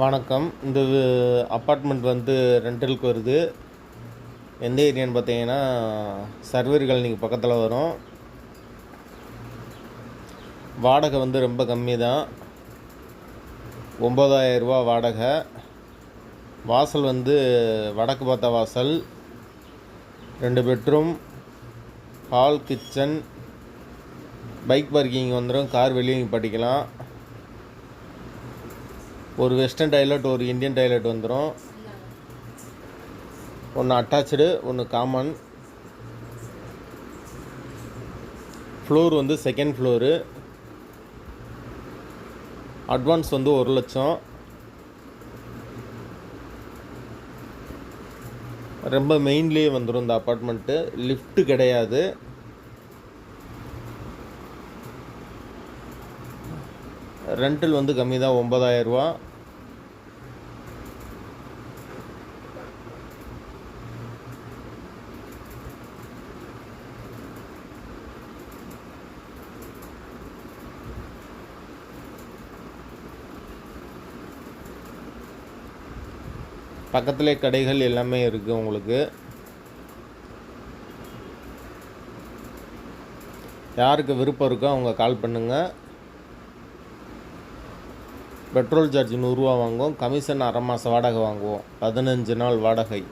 வணக்கம். இந்த அப்பார்ட்மெண்ட் வந்து ரெண்டலுக்கு வருது. எந்த ஏரியான்னு பார்த்தீங்கன்னா சர்வேர்கள் நீங்கள் பக்கத்தில் வரும். வாடகை வந்து ரொம்ப கம்மி தான் ஒம்பதாயிரரூபா வாடகை. வாசல் வந்து வடக்கு பார்த்த வாசல். ரெண்டு bedroom. Hall kitchen. Bike parking வந்துடும் கார் வெளியே படிக்கலாம் ஒரு வெஸ்டர்ன் டைலட் ஒரு இந்தியன் டைலட் வந்துடும் ஒன்று அட்டாச்சு ஒன்று காமன் ஃப்ளோர் வந்து செகண்ட் ஃப்ளோரு அட்வான்ஸ் வந்து ஒரு லட்சம். ரொம்ப மெயின்லேயே வந்துடும் இந்த அப்பார்ட்மெண்ட்டு லிஃப்ட்டு கிடையாது. ரெண்டில் வந்து கம்மி தான் ஒம்பதாயிரரூவா பக்கத்திலே கடைகள் எல்லாமே இருக்குது உங்களுக்கு. யாருக்கு விருப்பம் இருக்கோ அவங்க கால் பண்ணுங்கள் பெட்ரோல் சார்ஜ் நூறுரூவா வாங்குவோம் கமிஷன் அரை மாதம் வாடகை வாங்குவோம். பதினஞ்சு நாள் வாடகை.